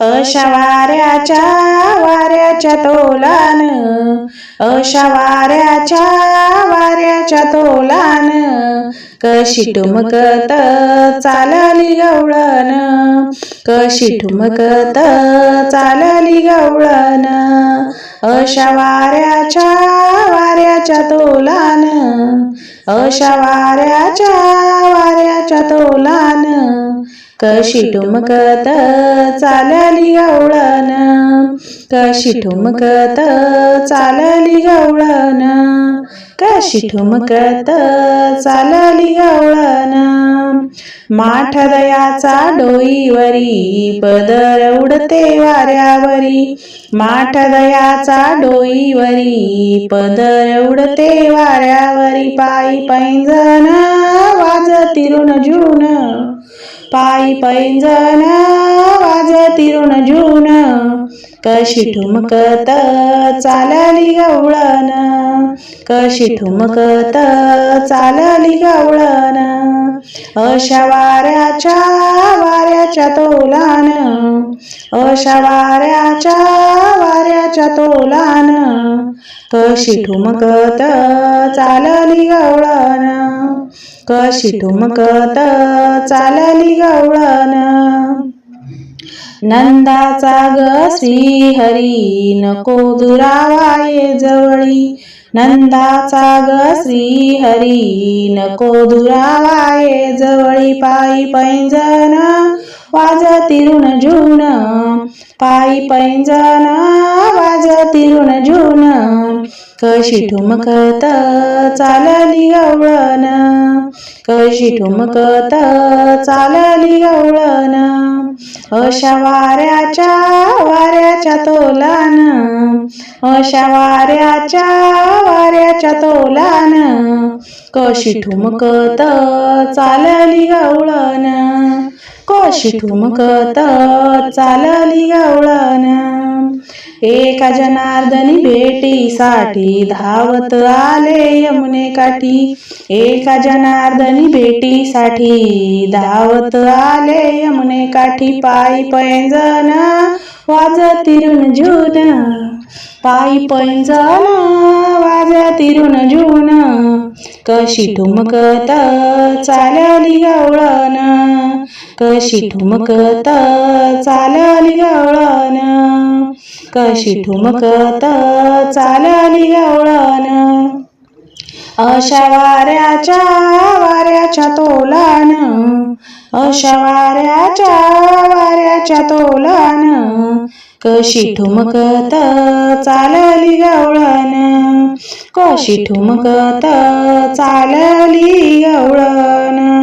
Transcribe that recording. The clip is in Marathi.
अशा वाऱ्याच्या वाऱ्याच्या तोलान. अशा वाऱ्याच्या वाऱ्याच्या तोलान. कशी ठुमकत चालली गवळण. कशी ठुमकत चालली गवळण. अशा वाऱ्याच्या वाऱ्याच्या तोलान. अशा वाऱ्याच्या वाऱ्याच्या तोलान. कशी ठुमकत चालली गवळण? कशी ठुमकत चालली गवळण? कशी ठुमकत चालली गवळण? माठ दयाचा डोईवरी पदर उडते वाऱ्यावरी. माठ दयाचा डोईवरी पदर उडते वाऱ्यावरी. पायी पैंजण वाजती ऋण जून. पायी पैंजण वाज तिरुण जून. कशी ठुमकत चालली गवळण. कशी ठुमकत चालली गवळण. अशा वाऱ्याच्या वाऱ्याच्या तोलान. अशा वाऱ्याच्या वाऱ्याच्या तोलान. कशी ठुमकत चालली गवळण. कशी ठुमकत चालली गवळण. नंदाचा ग श्री हरी नको दुरावाये जवळी. नंदाचा ग श्री हरी नको दुरावाये जवळी. पायी पैंजन वाज तिरुण जून. पायी पैंजन वाज तिरुण जून. कशी ठुमकत चालली गवळण. कशी ठुमकत चालली गवळण अशा वाऱ्याच्या वाऱ्याच्या तोलान अशा वाऱ्याच्या वाऱ्याच्या तोलान कशी ठुमकत चालली गवळण कशी ठुमकत चालली एका जनार्दनी भेटीसाठी धावत आले यमुने काठी. एका जनार्दनी भेटीसाठी धावत आले यमुने काठी. पायी पैंजण वाज ऋण जून पायी पैंजण वाज ऋण जून कशी ठुमकत चालली गवळण कशी ठुमकत चालली गवळण कशी ठुमकत चालली गवळण अशा वाऱ्याच्या वाऱ्याच्या तोलान अशा वाऱ्याच्या वाऱ्याच्या तोलान कशी ठुमकत चालली गवळण कशी ठुमकत चालली गवळण